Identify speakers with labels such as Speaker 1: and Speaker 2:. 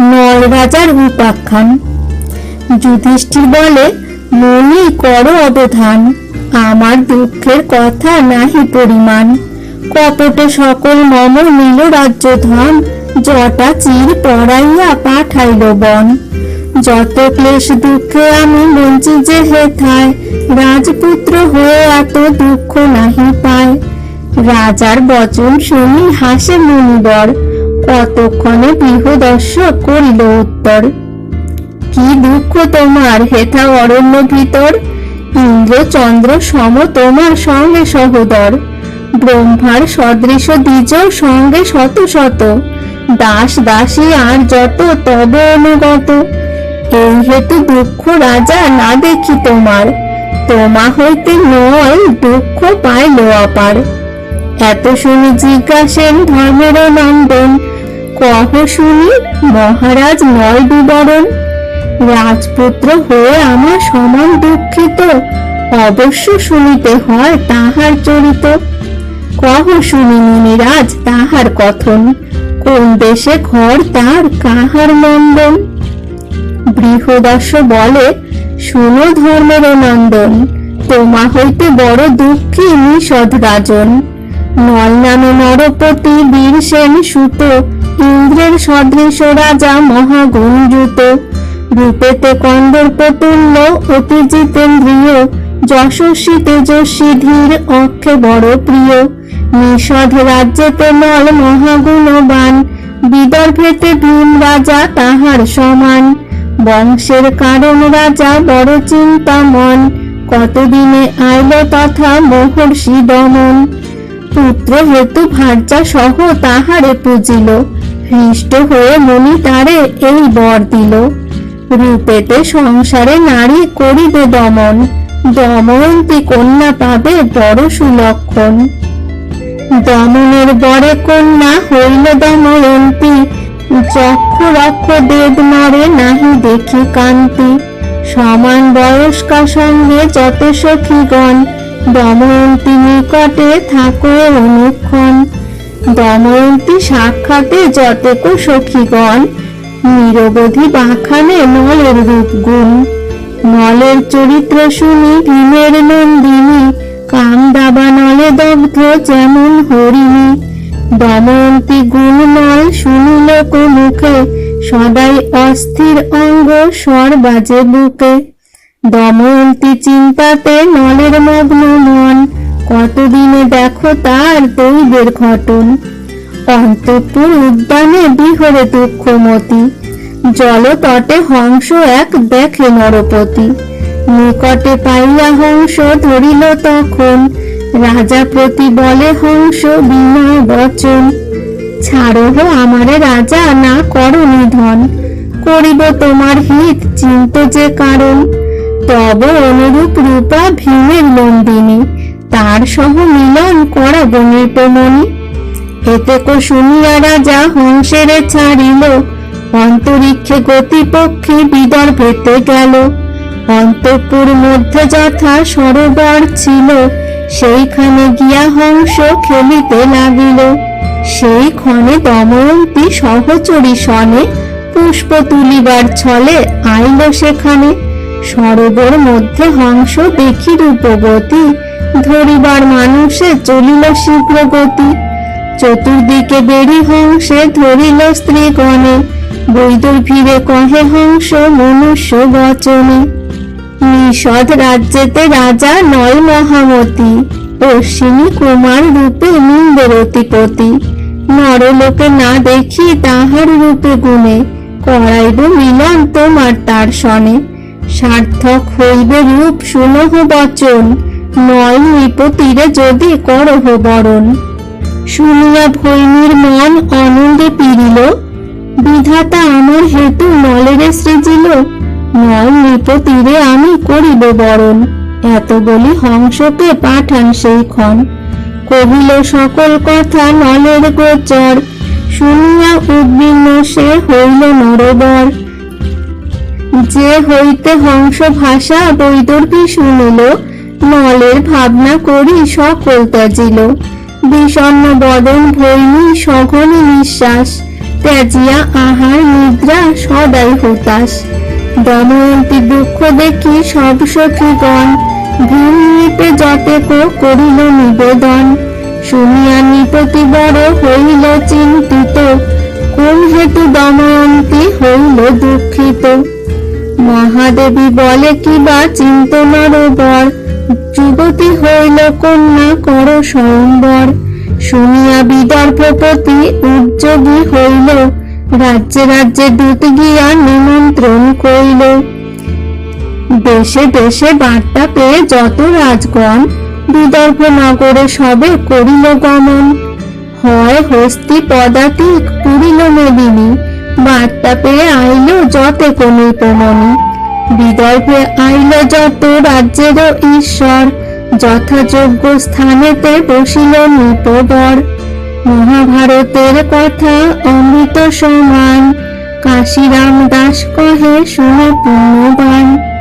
Speaker 1: নল রাজার উপাখ্যান। যুধিষ্ঠির বলে, মনি করো অবধান, আমার দুঃখের কথা নাহি পরিমাণ। কপটে সকল মম নিল রাজ্য ধন জটা চির পড়াইয়া পাঠাইল বন। যত ক্লেশ দুঃখে আমি বঞ্চি যে হেথায় রাজপুত্র হয়ে এত দুঃখ নাহি পায়। রাজার বচন শুনি হাসে মুনিবর কতক্ষণে বৃহদর্শক করিল উত্তর, কি দুঃখ তোমার, হেথা অরণ্য ভিতর? ইন্দ্র চন্দ্র সম তোমার সঙ্গে সহোদর। ব্রহ্মার সদৃশ দ্বিজ সঙ্গে শত শত। দাস দাসী আর যত, তব অনুগত। এই হেতু দুঃখ রাজা না দেখি তোমার। তোমা হইতে নয় দুঃখ পাইল অপার। এত শুনি জিজ্ঞাসেন ধর্মের নন্দন কহ শুনি মহারাজ নয় বিবরণ রাজপুত্র হয়ে আমার সমান দুঃখিত। অবশ্য শুনিতে হয় তাহার চরিত। কহ শুনি মুনিরাজ তাহার কথন। কোন দেশে ঘর তার কাহার নন্দন? বৃহদর্শ বলে, শুনো ধর্মের নন্দন তোমা হইতে বড় দুঃখী নিষদ রাজন নল নামে নরপতি বীর সেন সুত। ইন্দ্রের সদৃশ রাজা মহাগুঞ্জুত রূপেতে কন্দর পতুল্য অতি জিতেন্দ্রিয়, যশস্বী তেজস্বী ধীর অক্ষে বড় প্রিয়। নিষধ রাজ্যেতে নল মহাগুণবান, বিদর্ভেতে ভীম রাজা তাহার সমান। বংশের কারণ রাজা বড় চিন্তা মন কতদিনে আইল তথা মহর্ষি দমন। পুত্র হেতু ভার্যা সহ তাহারে পুজিল। হৃষ্ট হয়ে মনি তারে এই বর দিল। রূপেতে সংসারে নারী করিবে দমন, দময়ন্তী কন্যা পাবে বড় সুলক্ষণ। দমনের বরে কন্যা হইল দময়ন্তী যক্ষ রক্ষ দেব নরে নাহি দেখি কান্তি। সমান বয়স্কা সঙ্গে যত সখীগণ, দময়ন্তী নিকটে থাকো অনুক্ষণ। দময়ন্তী সাক্ষাতে সখীগণ, নিরবধি বাখানে নলের রূপ গুণ। নলের চরিত্র শুনি ভীমের নন্দিনী কাম দাবা নলে দগ্ধ যেমন হরিণী। দময়ন্তী গুণ নল শুনিল মুখে সদাই অস্থির অঙ্গ স্বর বাজে বুকে। দময়ন্তী চিন্তাতে নলের মগ্ন কতদিনে দেখো তার দৈবের ঘটন। অন্তপুর উদ্যানে বিহরে দুঃখমতি। জলতটে হংস এক দেখে নরপতি। নিকটে পাইয়া হংস ধরিল তখন। রাজা প্রতি বলে, হংস, বিনয়, বচন ছাড়ো হো আমারে রাজা না করো নিধন। করিব তোমার হিত, চিন্ত যে কারণ। তব অনুরূপ রূপা ভীমের নন্দিনী। তার সহ মিলন করাবো নৃপমণি এতে কো শুনিয়া রাজা হংসেরে ছাড়িল। অন্তরিক্ষে গতিপক্ষে বিদর্ভেতে গেল। অন্তপুর মধ্যে যথা সরোবর ছিল, সেইখানে গিয়া হংস খেলিতে লাগিল। সেই ক্ষণে দময়ন্তী সহচরী সনে পুষ্প তুলিবার ছলে আইল সেখানে। সরোবর মধ্যে হংস দেখি রূপবতী। ধরিবার মানুষে চলিল শীঘ্র গতি। চতুর্দিকে বেরি হংসে ধরিল স্ত্রীগণে। বৈদর ফিরে কহে, হংস, মনুষ্য বচনে। নিষদ রাজ্যেতে রাজা নয় মহামতি। অশ্বিনী কুমার রূপে নিন্দেরতিপতি নরলোকে না দেখি তাহার রূপে গুণে। করাইব মিলন তোমার তার সনে। সার্থক হইবে রূপ শুনহ বচন। নয় নৃপতিরে যদি করহ বরণ শুনিয়া ভৈনীর মন আনন্দে পিরিল বিধাতা আমার হেতু নলেরে সৃজিল। নয় নৃপতিরে আমি করিব বরণ। এত বলি হংসকে পাঠান সেই ক্ষণ কহিল, সকল কথা নলের গোচর। শুনিয়া উদ্বিগ্ন সে হইল নরবর। যে হইতে হংস ভাষা বৈদর্ভী শুনিল নলের ভাবনা করি সকল ত্যাজিল বিষণ্ণ বদন ভৈনী সঘন নিঃশ্বাস, ত্যাজিয়া আহার নিদ্রা সদাই হতাশ। দময়ন্তী দুঃখ দেখি সব সখীগণ ভীম নিপে যতেক করিল নিবেদন। শুনিয়া নিপতি বড় হইল চিন্তিত, কোন হেতু দময়ন্তী হইল দুঃখিত। মহাদেবী বলে কিবা চিন্তনার বর যুবতী হইল কন্যা কর স্বয়ম্বর শুনিয়া বিদর্ভপতি উদ্যোগী হইল। রাজ্যে রাজ্যে দূত গিয়া নিমন্ত্রণ কইল দেশে দেশে বার্তা পেয়ে যত রাজগণ বিদর্ভ নগরে সবে করিল গমন। হয় হস্তি পদাতিক পুরিল মেদিনী বার্তা পেয়ে আইল যতে কোন প্রমণি বিদর্ভে আইল যত রাজ্যের ঈশ্বর, যথাযোগ্য স্থানেতে বসিল নৃপবর। মহাভারতের কথা অমৃত সমান, কাশিরাম দাস কহে শুনে পুণ্যবান।